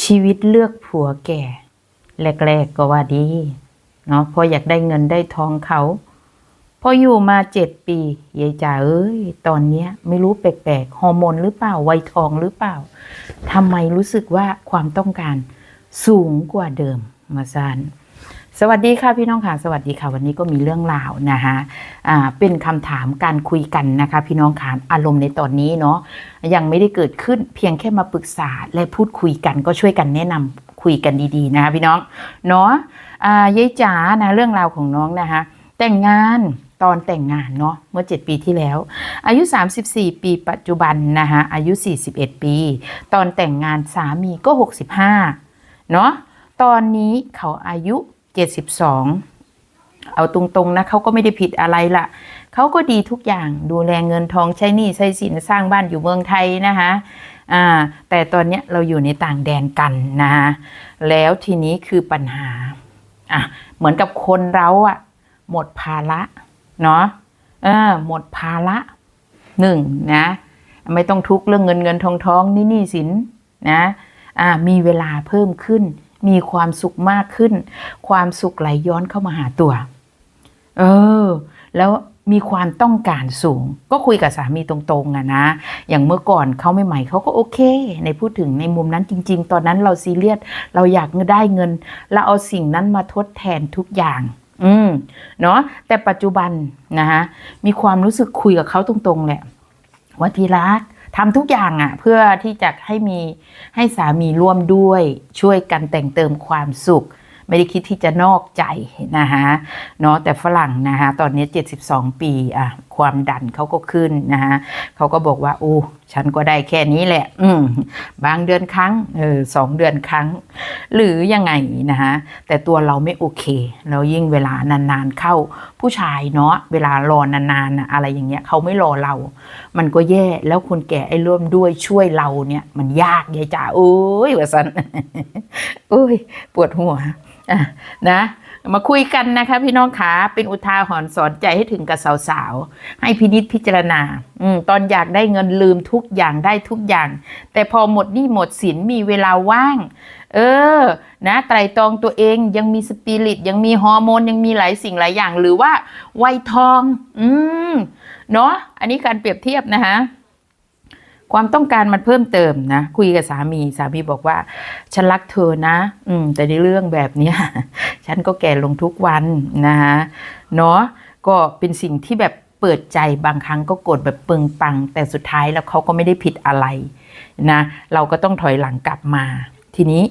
ชีวิตเลือกผัวแก่ แรกๆก็ว่าดีเนาะพออยากได้เงินได้ทองเขา พออยู่มาเจ็ดปียายจ๋าเอ้ย ตอนเนี้ย ไม่รู้แปลกๆฮอร์โมนหรือเปล่าวัยทองหรือเปล่าทำไมรู้สึกว่าความต้องการสูงกว่าเดิมมาซาน สวัสดีค่ะพี่น้องค่ะ สวัสดีค่ะ วันนี้ก็มีเรื่องราวนะคะอ่าเป็นคำถามการคุยกันนะคะ พี่น้องค่ะอารมณ์ในตอนนี้เนาะยังไม่ได้เกิดขึ้นเพียงแค่มาปรึกษาและพูดคุยกันก็ช่วยกันแนะนำคุยกันดีๆนะคะพี่น้องเนาะอ่ายายจ๋านะเรื่องราวของน้องนะคะแต่งงานตอนแต่งงานเนาะเมื่อ 7 ปีที่แล้ว อายุ 34 ปีปัจจุบันนะคะอายุ 41 ปี ตอนแต่งงานสามีก็ 65เนาะตอนนี้เขาอายุ 72 เอาตรงๆนะเขาก็ไม่ได้ผิดอะไรละเขาก็ดีทุกอย่างดูแลเงินทองใช้หนี้ใช้สินสร้างบ้านอยู่เมืองไทยนะคะอ่าแต่ตอนเนี้ยเราอยู่ในต่างแดนกันนะคะแล้วทีนี้คือปัญหาอะเหมือนกับคนเราอะหมดภาระเนาะเออหมดภาระหนึ่งนะไม่ต้องทุกข์เรื่องเงินเงินทองทองนี่นี่สินนะอ่ามีเวลาเพิ่มขึ้น มีความสุขมากขึ้น ความสุขไหลย้อนเข้ามาหาตัว เออ แล้วมีความต้องการสูง ก็คุยกับสามีตรงๆอะนะ อย่างเมื่อก่อนเขาใหม่ๆเขาก็โอเค ในพูดถึงในมุมนั้นจริง ๆ ตอนนั้นเราซีเรียสเราอยากได้เงิน เราเอาสิ่งนั้นมาทดแทนทุกอย่าง อืมเนาะแต่ปัจจุบันนะคะมีความรู้สึกคุยกับเขาตรงๆแหละว่าทีรัก ทำทุกอย่างอะ่ะเพื่อที่จะให้มีให้สามีร่วมด้วยช่วยกันแต่งเติมความสุข ไม่ได้คิดที่จะนอกใจนะคะเนาะแต่ฝรั่งนะคะตอนนี้ 72 ปีอะความดันเขาก็ขึ้นนะคะเขาก็บอกว่าโอ้ ฉันก็ได้แค่นี้แหละ อืมบางเดือนครั้งเออสองเดือนครั้ง หรือยังไงนะคะแต่ตัวเราไม่โอเค แล้วยิ่งเวลานานๆเข้าผู้ชายเนาะเวลารอนานๆนะอะไรอย่างเงี้ยเขาไม่รอเรา มันก็แย่แล้วคนแก่ไอ้ร่วมด้วยช่วยเราเนี่ย มันยากยายจ๋าโอ้ยว่าสันโอ้ยปวดหัวนะมาคุยกันนะคะพี่น้องขาเป็นอุทาหรณ์สอนใจให้ถึงกับสาวๆ ให้พินิษพิจารณาอตอนอยากได้เงินลืมทุกอย่างได้ทุกอย่าง แต่พอหมดหนี้หมดสินมีเวลาว่าง เออ นะไตรตรองตัวเองยังมีสปิริต ยังมีฮอร์โมน ยังมีหลายสิ่งหลายอย่าง หรือว่าวัยทอง อืม เนาะอันนี้การเปรียบเทียบนะคะ ความต้องการมันเพิ่มเติมนะ คุยกับสามีสามีบอกว่า ฉันรักเธอนะ อืม แต่ในเรื่องแบบเนี้ยฉันก็แก่ลงทุกวันนะคะเนาะก็เป็นสิ่งที่แบบเปิดใจบางครั้งก็กดแบบปึงปัง แต่สุดท้ายแล้วเขาก็ไม่ได้ผิดอะไรนะ เราก็ต้องถอยหลังกลับมา ทีนี้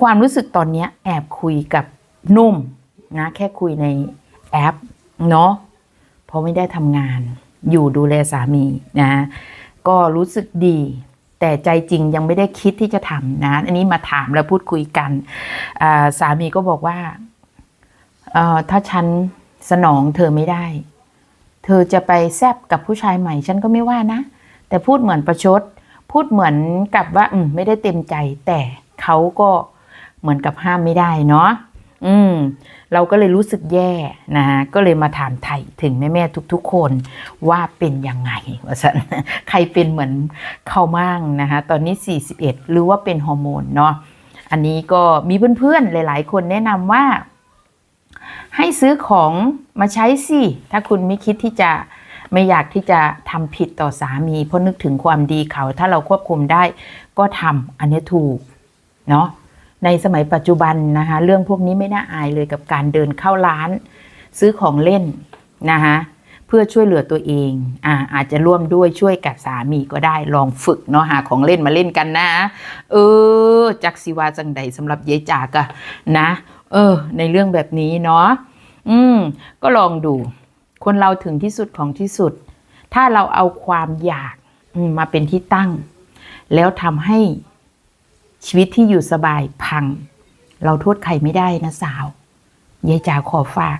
ความรู้สึกตอนนี้แอบคุยกับนุ่มนะแค่คุยในแอปเนาะเพราะไม่ได้ทำงาน อยู่ดูแลสามีนะ ก็รู้สึกดี แต่ใจจริงยังไม่ได้คิดที่จะทำนะ อันนี้มาถามแล้วพูดคุยกันสามีก็บอกว่าถ้าฉันสนองเธอไม่ได้ เธอจะไปแซบกับผู้ชายใหม่ ฉันก็ไม่ว่านะ แต่พูดเหมือนประชด พูดเหมือนกับว่าอืไม่ได้เต็มใจ แต่เขาก็เหมือนกับห้ามไม่ได้เนาะ อืมเราก็เลยรู้สึกแย่นะฮะก็เลยมาถามไถ่ถึงแม่ๆทุก ๆ คนว่าเป็นยังไงว่าสันใครเป็นเหมือนเขามั่งนะคะตอนนี้ 41 หรือว่าเป็นฮอร์โมนเนาะอันนี้ก็มีเพื่อนๆหลาย ๆ คนแนะนำว่า ให้ซื้อของมาใช้สิถ้าคุณไม่คิดที่จะไม่อยากที่จะทำผิดต่อสามีเพราะนึกถึงความดีเขา ถ้าเราควบคุมได้ก็ทำอันนี้ถูกเนาะ ในสมัยปัจจุบันนะคะ เรื่องพวกนี้ไม่น่าอายเลยกับการเดินเข้าร้าน ซื้อของเล่นนะคะเพื่อช่วยเหลือตัวเองอ่าอาจจะร่วมด้วยช่วยกับสามีก็ได้ลองฝึกเนาะหาของเล่นมาเล่นกันนะ เออ จักสิวาจังใดสำหรับยายจากอะนะ เออ ในเรื่องแบบนี้เนาะอืม ก็ลองดู คนเราถึงที่สุดของที่สุด ถ้าเราเอาความอยากมมาเป็นที่ตั้ง แล้วทำให้ ชีวิตที่อยู่สบายพัง เราโทษใครไม่ได้นะสาวยายจ๋าขอฝาก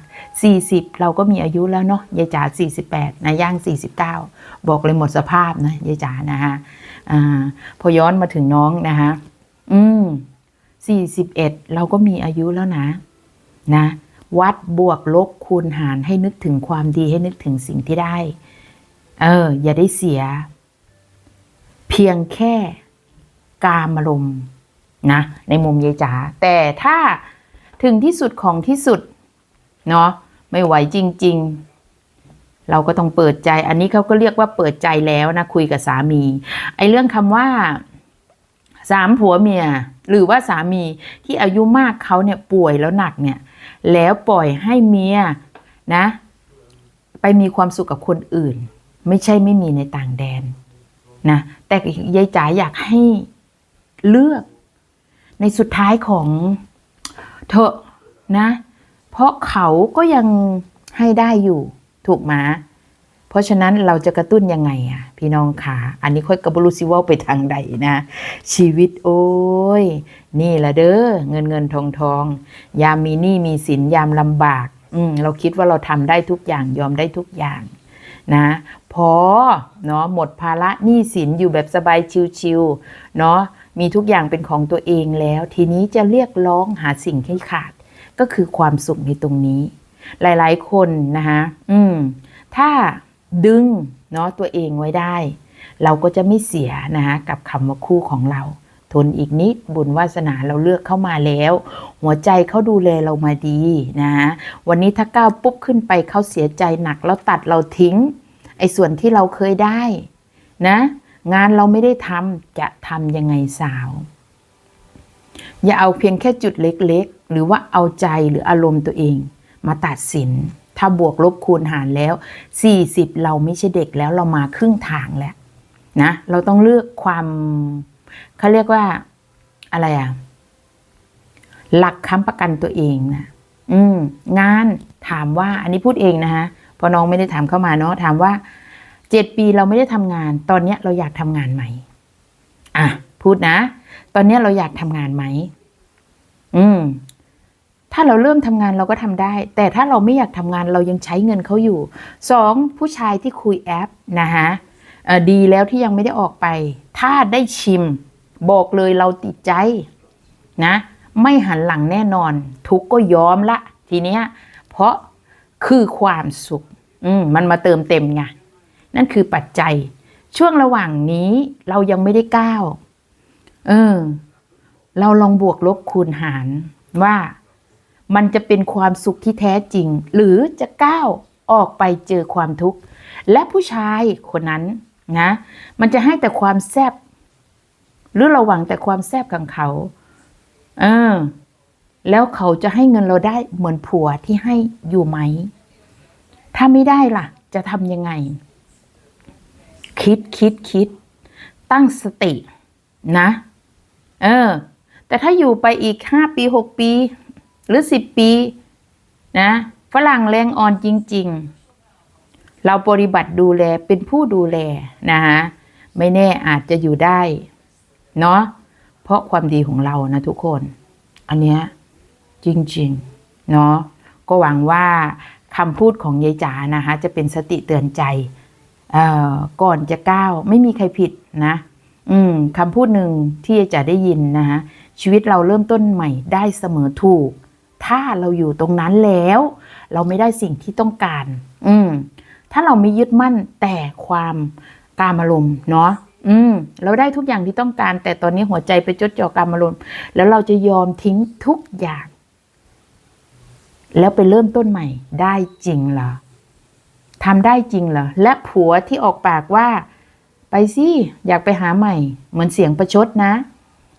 40 เราก็มีอายุแล้วเนาะยายจ๋า48นะย่าง 49 บอกเลยหมดสภาพนะยายจ๋านะฮะอ่าพอย้อนมาถึงน้องนะคะอืม41 เราก็มีอายุแล้วนะ นะ วัดบวกลบคูณหารให้นึกถึงความดีให้นึกถึงสิ่งที่ได้ เออ อย่าได้เสีย เพียงแค่ กามารมนะในมุมยายจ๋าแต่ถ้าถึงที่สุดของที่สุดเนาะไม่ไหวจริง ๆ เราก็ต้องเปิดใจ อันนี้เขาก็เรียกว่าเปิดใจแล้วนะคุยกับสามี ไอ้เรื่องคำว่าสามผัวเมีย หรือว่าสามีที่อายุมากเขาเนี่ยป่วยแล้วหนักเนี่ย แล้วปล่อยให้เมียนะ ไปมีความสุขกับคนอื่น ไม่ใช่ไม่มีในต่างแดนนะแต่ยายจ๋าอยากให้ เลือก ในสุดท้ายของเธอนะ เพราะเขาก็ยังให้ได้อยู่ถูกไหมเพราะฉะนั้นเราจะกระตุ้นยังไงอะพี่น้องขาอันนี้ค่อยกระบรูซิว่าไปทางใดนะ ชีวิตโอ้ย นี่แหละเด้อเงินเงินทองทอง ยามมีหนี้มีสินยามลำบาก อืมเราคิดว่าเราทำได้ทุกอย่างยอมได้ทุกอย่างนะพอเนาะหมดภาระหนี้สินอยู่แบบสบายชิวๆเนาะ มีทุกอย่างเป็นของตัวเองแล้ว ทีนี้จะเรียกร้องหาสิ่งให้ขาด ก็คือความสุขในตรงนี้ หลายๆ คนนะคะอืม ถ้าดึงเนาะตัวเองไว้ได้ เราก็จะไม่เสียนะคะกับคำว่าคู่ของเรา ทนอีกนิดบุญวาสนาเราเลือกเข้ามาแล้ว หัวใจเขาดูแลเรามาดีนะวันนี้ถ้าก้าวปุ๊บขึ้นไปเขาเสียใจหนักแล้วตัดเราทิ้ง ไอ้ส่วนที่เราเคยได้นะ งานเราไม่ได้ทำจะทำยังไงสาว อย่าเอาเพียงแค่จุดเล็กๆ หรือว่าเอาใจหรืออารมณ์ตัวเอง มาตัดสิน ถ้าบวกลบคูณหารแล้ว 40 เราไม่ใช่เด็กแล้วเรามาครึ่งทางแล้วนะเราต้องเลือกความเขาเรียกว่าอะไรอะหลักค้ำประกันตัวเองนะอืม งานถามว่า อันนี้พูดเองนะคะพอน้องไม่ได้ถามเข้ามาเนาะถามว่า เจ็ดปีเราไม่ได้ทำงาน ตอนเนี้ยเราอยากทำงานไหมอะพูดนะ ตอนเนี้ยเราอยากทำงานไหมอืม ถ้าเราเริ่มทำงานเราก็ทำได้ แต่ถ้าเราไม่อยากทำงานเรายังใช้เงินเขาอยู่สองผู้ชายที่คุยแอปนะคะอ่อดีแล้วที่ยังไม่ได้ออกไป ถ้าได้ชิม บอกเลยเราติดใจนะ ไม่หันหลังแน่นอน ทุกก็ยอมละ ทีเนี้ย เพราะคือความสุข อืมมันมาเติมเต็มไง นั่นคือปัจจัย ช่วงระหว่างนี้เรายังไม่ได้ก้าวเออ เราลองบวกลบคูณหารว่ามันจะเป็นความสุขที่แท้จริง หรือจะก้าวออกไปเจอความทุกข์ และผู้ชายคนนั้นนะ มันจะให้แต่ความแซบหรือเราหวังแต่ความแซบของเขา เออ แล้วเขาจะให้เงินเราได้เหมือนผัวที่ให้อยู่ไหม ถ้าไม่ได้ล่ะ จะทำยังไง คิดคิดคิด ตั้งสตินะ เออ แต่ถ้าอยู่ไปอีกห้าปีหกปี หรือสิบปี นะฝรั่งแรงอ่อนจริง ๆ เราปฏิบัติดูแลเป็นผู้ดูแลนะคะไม่แน่อาจจะอยู่ได้ เนาะเพราะความดีของเรานะทุกคน อันเนี้ยจริง ๆ เนาะก็หวังว่าคำพูดของยายจ๋านะคะ จะเป็นสติเตือนใจ ก่อนจะก้าวไม่มีใครผิดนะคำพูดหนึ่งที่จ๋าได้ยินนะคะชีวิตเราเริ่มต้นใหม่ได้เสมอถูก ถ้าเราอยู่ตรงนั้นแล้ว เราไม่ได้สิ่งที่ต้องการ อืมถ้าเราไม่ยึดมั่นแต่ความกามอารมณ์เนาะอืมเราได้ทุกอย่างที่ต้องการ แต่ตอนนี้หัวใจไปจดจ่อกามอารมณ์แล้วเราจะยอมทิ้งทุกอย่าง แล้วไปเริ่มต้นใหม่ได้จริงเหรอ ทำได้จริงเหรอ และผัวที่ออกปากว่า ไปสิอยากไปหาใหม่ เหมือนเสียงประชดนะ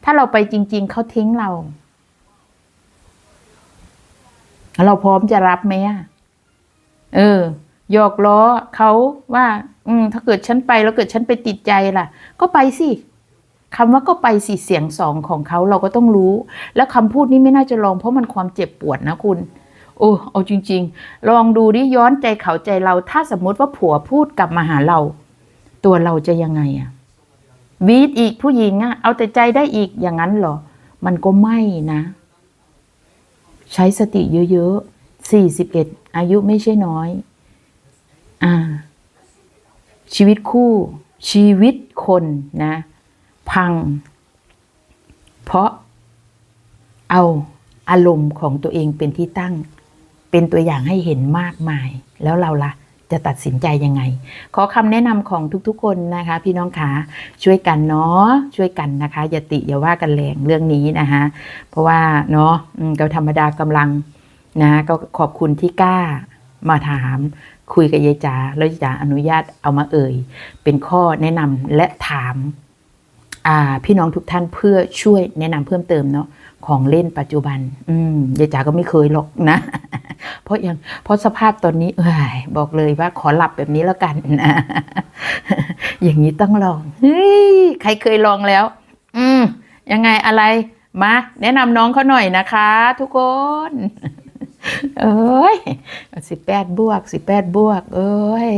ถ้าเราไปจริง ๆ เขาทิ้งเรา เราพร้อมจะรับไหมอะเออหยอกล้อเขาว่า อืม ถ้าเกิดฉันไปแล้วเกิดฉันไปติดใจล่ะ ก็ไปสิคำว่าก็ไปสิเสียงสองของเขาเราก็ต้องรู้ แล้วคำพูดนี้ไม่น่าจะลองเพราะมันความเจ็บปวดนะคุณ โอ้เอาจริง ๆ ลองดูดิย้อนใจเขาใจเรา ถ้าสมมติว่าผัวพูดกลับมาหาเรา ตัวเราจะยังไงอะวีดอีกผู้หญิงอะเอาแต่ใจได้อีกอย่างนั้นเหรอ มันก็ไม่นะ ใช้สติเยอะๆสี่สิบเอ็ดอายุไม่ใช่น้อย อ่า ชีวิตคู่ ชีวิตคนนะ พัง เพราะเอาอารมณ์ของตัวเองเป็นที่ตั้ง เป็นตัวอย่างให้เห็นมากมาย แล้วเราล่ะจะตัดสินใจยังไง ขอคำแนะนำของทุกๆคนนะคะ พี่น้องคะช่วยกันเนาะช่วยกันนะคะอย่าติอย่าว่ากันแรงเรื่องนี้นะคะเพราะว่าเนาะอืมก็ธรรมดากำลังนะก็ขอบคุณที่กล้ามาถาม คุยกับยายจ๋าแล้วยายจ๋าอนุญาตเอามาเอ่ย เป็นข้อแนะนำและถามพี่น้องทุกท่านเพื่อช่วยแนะนำเพิ่มเติมเนาะ ของเล่นปัจจุบัน อืมยายจ๋าก็ไม่เคยหรอกนะ เพราะยังเพราะสภาพตอนนี้เอยบอกเลยว่าขอหลับแบบนี้แล้วกันนะอย่างนี้ต้องลองเฮ้ยใครเคยลองแล้ว อืมยังไงอะไรมาแนะนำน้องเขาหน่อยนะคะ ทุกคน เอ้ยสิบแปดบวกสิบแปดบวก เอ้ย